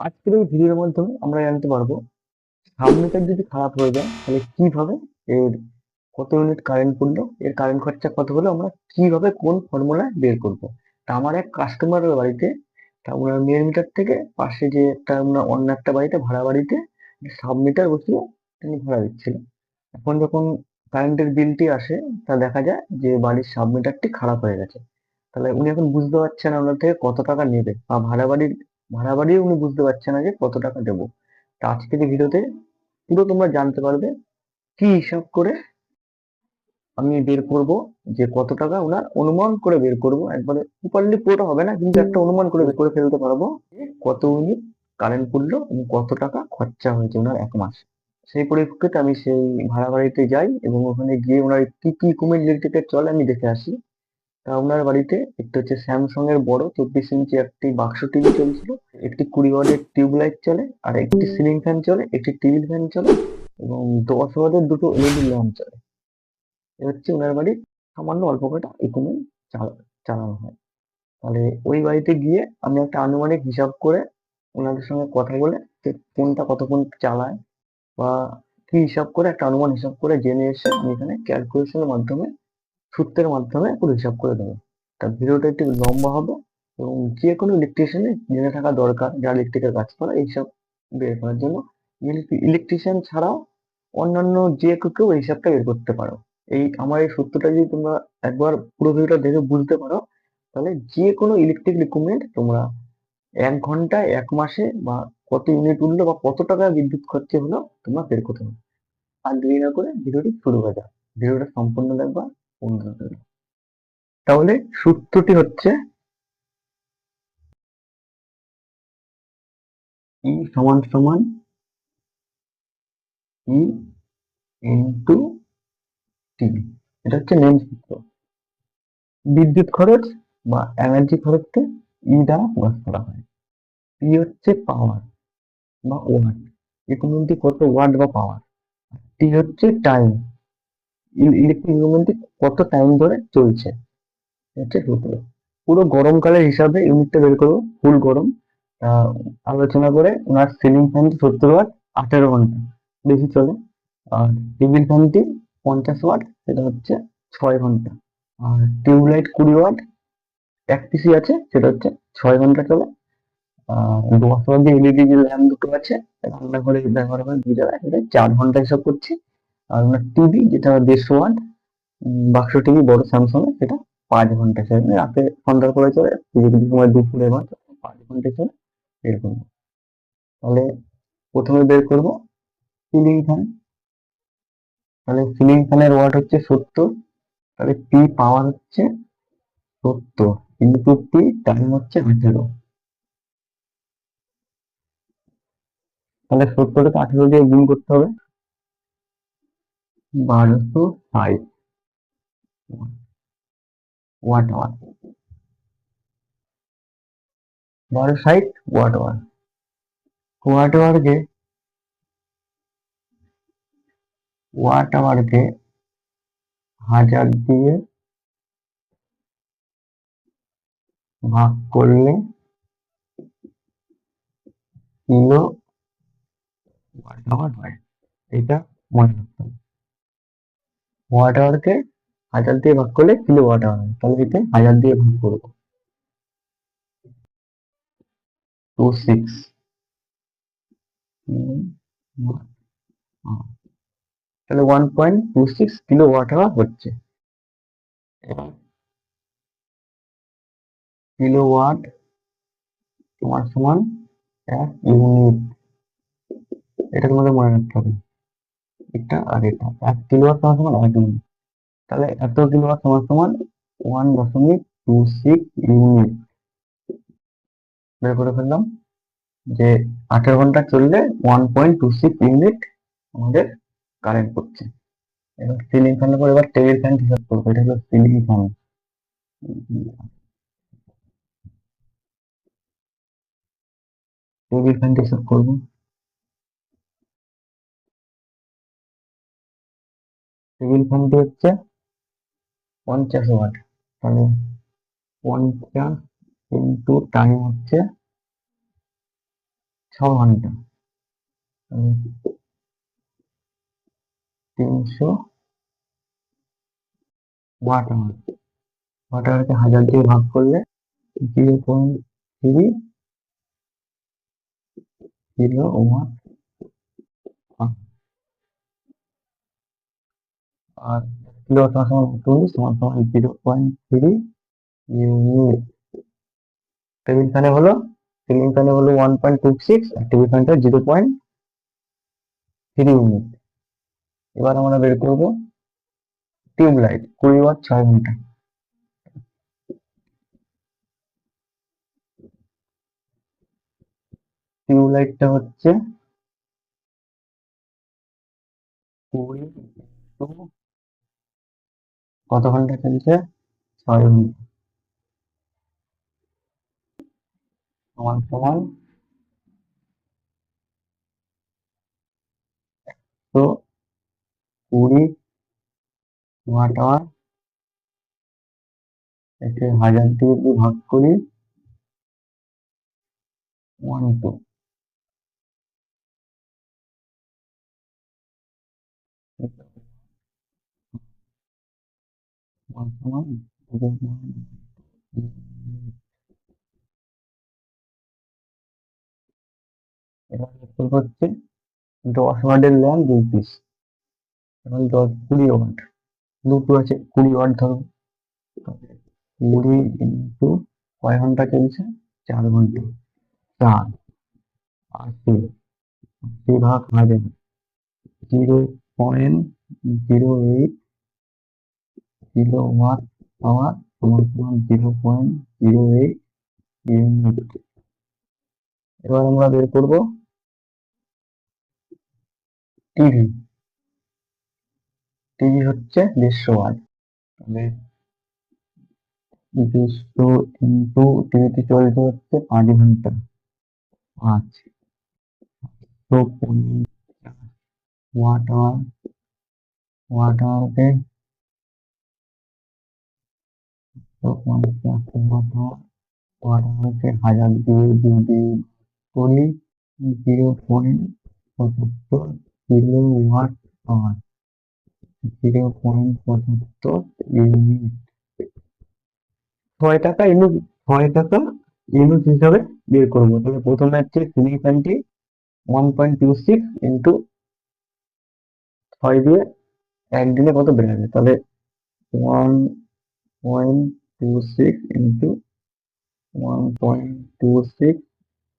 আজকের এই ভিডিওর মাধ্যমে আমরা জানতে পারব সাবমিটার যদি খারাপ হয়ে যায়, তাহলে কীভাবে এর কত ইউনিট কারেন্ট পড়ল, এর কারেন্ট খরচা কত হলো, আমরা কীভাবে কোন ফর্মুলায় বের করব? তা আমার এক কাস্টমারের বাড়িতে, তা ওনার মেয়ের মিটার থেকে পাশে যে একটা ওনার অন্য একটা বাড়িতে, ভাড়া বাড়িতে সাবমিটার বসিয়ে তিনি ভাড়া দিচ্ছিলেন। এখন যখন কারেন্টের বিলটি আসে, তা দেখা যায় যে বাড়ির সাবমিটারটি খারাপ হয়ে গেছে। তাহলে উনি এখন বুঝতে পারছেন ওনার থেকে কত টাকা নেবে, বা ভাড়া বাড়ির ভাড়া বাড়িও উনি বুঝতে পারছে না যে কত টাকা দেবো। তা আজকের এই ভিডিওতে পুরো তোমরা জানতে পারবে কি হিসাব করে আমি বের করব, যে কত টাকা ওনার অনুমান করে বের করব। একবারে প্রপারলি পুরোটা হবে না, কিন্তু একটা অনুমান করে বের করে ফেলতে পারব কত উনি কারেন্ট পড়ল এবং কত টাকা খরচা হয়েছে ওনার এক মাস। সেই পরিপ্রেক্ষিতে আমি সেই ভাড়া বাড়িতে যাই এবং ওখানে গিয়ে ওনার কি কি কুমির ইলেকট্রিকের চলে আমি দেখে আসি। তা ওনার বাড়িতে একটি হচ্ছে স্যামসং এর বড় চব্বিশ ইঞ্চি একটি বাক্স টিভি চলছিল একটি কুড়ি ওয়াটের টিউবলাইট চলে আর একটি সিলিং ফ্যান চলে একটি টেবিল ফ্যান চলে এবং দশ ওয়াটের দুটো এলইডি ল্যাম্প চলে। এ হচ্ছে ওনার বাড়ির সামান্য অল্প কটা ইকুইপমেন্ট চালানো হয়। তাহলে ওই বাড়িতে গিয়ে আমি একটা আনুমানিক হিসাব করে ওনাদের সঙ্গে কথা বলে যে কোনটা কতক্ষণ চালায় বা কি হিসাব করে একটা অনুমান হিসাব করে জেনে এসে আমি এখানে ক্যালকুলেশনের মাধ্যমে সূত্রের মাধ্যমে পুরো হিসাব করে দেবো। তার ভিডিওটা একটু লম্বা হবে এবং যে কোনো ইলেকট্রিশিয়ানের জেনে থাকা দরকার, যারা ইলেকট্রিকের কাজ করে, এইসব বের করার জন্য। ইলেকট্রিশিয়ান ছাড়াও অন্যান্য যে কেউ এই হিসাবটা বের করতে পারো। এই আমার এই সূত্রটা যদি তোমরা একবার পুরো ভিডিওটা দেখে বুঝতে পারো, তাহলে যে কোনো ইলেকট্রিক ইকুইপমেন্ট তোমরা এক ঘন্টায়, এক মাসে বা কত ইউনিট উঠল বা কত টাকা বিদ্যুৎ খরচে হলো তোমরা বের করতে পারো। আর দেরি না করে ভিডিওটি শুরু হয়ে যাক। ভিডিওটা সম্পূর্ণ দেখবা। তাহলে সূত্রটি হচ্ছে ই সমান সমান ই ইন্টু টি এটা হচ্ছে মেন সূত্র। বিদ্যুৎ খরচ বা এনার্জি খরচকে ই দ্বারা প্রকাশ করা হয়। পি হচ্ছে পাওয়ার বা ওয়াট ইকুইপমেন্টটি কত ওয়াট বা পাওয়ার টি হচ্ছে টাইম ইলেকট্রিক ইকুইপমেন্টটি কত টাইম ধরে চলছে? হচ্ছে পুরো। গরমকালের হিসাবে ইউনিটটা বের করব ফুল গরম। আলোচনা করে ওনার সিলিং ফ্যানটি সত্তর ওয়াট আঠেরো ঘণ্টা। বেশি চলে। আর টেবিল ফ্যানটি পঞ্চাশ ওয়াট সেটা হচ্ছে ছয় ঘণ্টা। আর টিউবলাইট কুড়ি ওয়াট এক পিসি আছে, সেটা হচ্ছে ছয় ঘণ্টা চলে। আর দশ ওয়াট যে এলইডি যে ল্যাম্প দুটো আছে রান্নাঘরে ব্যবহার করে দু জায়গায়। সেটা চার ঘণ্টা হিসাব করছি। আর ওনার টিভি যেটা দেড়শো ওয়াট বাক্স টিভি বড় স্যামসং এর, সেটা পাঁচ ঘণ্টা চলে। মানে রাতে সন্ধ্যার পরে চলে কিছু সময় দুপুরে বা পাঁচ ঘণ্টা চলে, এরকম। তাহলে প্রথমে বের করব সিলিং ফ্যান তাহলে সিলিং ফ্যানের ওয়াট হচ্ছে সত্তর, তাহলে পি পাওয়ার হচ্ছে সত্তর ইন্টু পি টাইম হচ্ছে আঠেরো। তাহলে সত্তরকে আঠেরো দিয়ে গুণ করতে হবে। বারোশো ষাট। ওয়াট আওয়ার বারো ষাট ওয়াট আওয়ার ওয়াট আওয়ারকে ওয়াট আওয়ারকে হাজার দিয়ে ভাগ করলে কিলো ওয়াট আওয়ার হয় এটা মনে রাখতে হবে। ওয়াট আওয়ারকে হাজার দিয়ে ভাগ করলে কিলো ওয়াট আওয়ার হয়। তাহলে এতে হাজার দিয়ে ভাগ করব। টু সিক্স তাহলে one point two six kilowatt hour হচ্ছে। কিলো ওয়াট তোমার সমান এক ইউনিট এটা তোমাদের মনে রাখতে হবে। এটা আর এটা। এক কিলো ওয়াট সমান সমান এক ইউনিট তাহলে এত কিলো ওয়াট সমান সমান ওয়ান দশমিক টু সিক্স ইউনিট বের করে ফেললাম যে আঠেরো ঘণ্টা চললে one point two six unit আমাদের কারেন্ট পড়ছে। এবার সিলিং ফ্যানের পর এবার টেবিল ফ্যান হিসাব করব, এটা হলো সিলিং ফ্যান টেবিল ফ্যান হিসাব করব। টেবিল ফ্যানটি হচ্ছে পঞ্চাশ ওয়াট। তাহলে পঞ্চাশ ইন্টু টাইম হচ্ছে ছ ঘণ্টা। তাহলে তিনশো ওয়াট আওয়ার ওয়াট আওয়ারকে হাজার দিয়ে ভাগ করলে zero point three kilo watt আর কিলো সমান চল্লিশ সমান সমান zero point three unit table ফ্যানে হলো সিলিং ফ্যানে হলো ওয়ান পয়েন্ট টু সিক্স আর টেবিল ফ্যানটা জিরো পয়েন্ট থ্রি ইউনিট এবার আমরা বের করব টিউব লাইট কুড়ি ওয়াট ছয় ঘণ্টা। টিউবলাইটটা হচ্ছে কুড়ি কত ঘণ্টা চলছে ছয় ঘণ্টা সমান সমান তো কুড়ি ওয়াট আওয়ার একে হাজার দিয়ে ভাগ করি। ওয়ান টু সমান সমান দশ ওয়াটের ল্যাম্প দুই পিস এবং দশ কুড়ি ওয়াট দুটো আছে কুড়ি ওয়াট ধরো কুড়ি ইন্টু কয় ঘণ্টা চলছে চার ঘণ্টা চার আশি আশি ভাগ হাজার zero point zero eight kilowatt power সমান সমান জিরো পয়েন্ট জিরো এইট এবার আমরা বের করব টিভি। টিভি হচ্ছে দেড়শো ওয়াট। তাহলে দেড়শো ইন্টু টিভিতে চলছে হচ্ছে পাঁচ ঘণ্টা। পাঁচ। Watt hour. ওয়াট আওয়ারকে বের করব। তাহলে প্রথমে হচ্ছে সিলিং ফ্যানটি one point two six into ছয় দিয়ে একদিনে কত বেড়ে যাবে? তাহলে one point two six into one point two six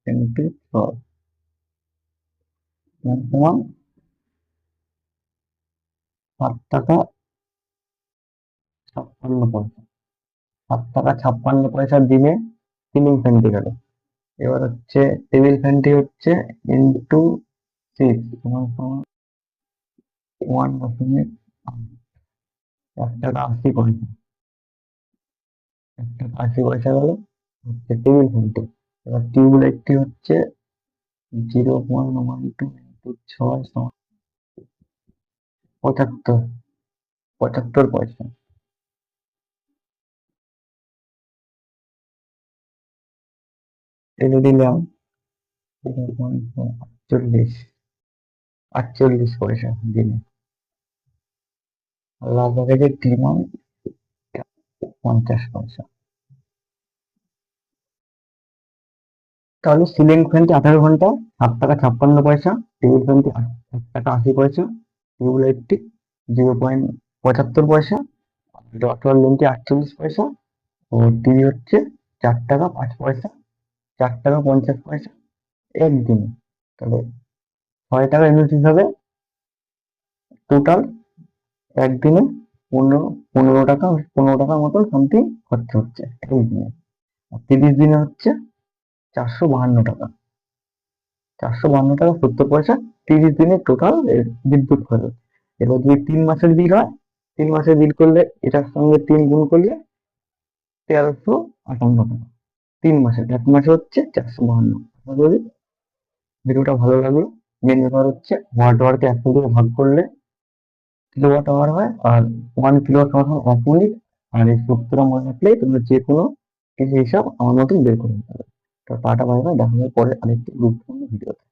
into ছয় সমান সাত টাকা ছাপ্পান্ন পয়সা। সাত টাকা ছাপ্পান্ন পয়সা দিনে সিলিং ফ্যানটি গেল। এবার হচ্ছে টেবিল ফ্যানটি হচ্ছে ইন্টু সিক্স সমান সমান ওয়ান দশমিক আট। এক টাকা আশি পয়সা এক টাকা আশি পয়সা গেল হচ্ছে টেবিল ফ্যানটি। এবার টিউব হচ্ছে zero point one two into ছয় পঁচাত্তর পঁচাত্তর পয়সা। এনে দিলাম আটচল্লিশ আটচল্লিশ পয়সা দিনে। লাভ গেছে ডিমান্ড পঞ্চাশ পয়সা। তাহলে সিলিং ফ্যানটি আঠারো ঘণ্টা, সাত টাকা ছাপ্পান্ন পয়সা টেবিল ফ্যানটি এক টাকা আশি পয়সা টিউবলাইটটি জিরো পয়েন্ট পঁচাত্তর পয়সা ডক্টর লেনটি আটচল্লিশ পয়সা, ও টিভি হচ্ছে চার টাকা পাঁচ পয়সা, চার টাকা পঞ্চাশ পয়সা একদিনে। তাহলে ছয় টাকা ইউনিট হিসাবে টোটাল একদিনে। পনেরো পনেরো টাকা, পনেরো টাকার মতন সামথিং খরচা হচ্ছে একদিনে আর তিরিশ দিনে হচ্ছে চারশো বাহান্ন টাকা। চারশো বাহান্ন টাকা সত্তর পয়সা, তিরিশ দিনে টোটাল বিদ্যুৎ খরচ। এবার যদি তিন মাসের বিল হয়, তিন মাসের বিল করলে এটার সঙ্গে তিন গুণ করলে তেরোশো আটান্ন টাকা। তিন মাসের, এক মাসে হচ্ছে চারশো বাহান্ন। ভিডিওটা ভালো লাগল। মেন ব্যাপার হচ্ছে ওয়াট আওয়ারকে একশো দিয়ে ভাগ করলে কিলোওয়াট আওয়ার হয়, আর ওয়ান কিলোওয়াট আওয়ার হয় এক মিনিট আর এই সূত্র মনে রাখলে তোমরা যে কোনো হিসাব আমার মতন বের করে নিতে পারবে তো টাটা বাই দেখা হবে পরে আরেকটি গুরুত্বপূর্ণ ভিডিওতে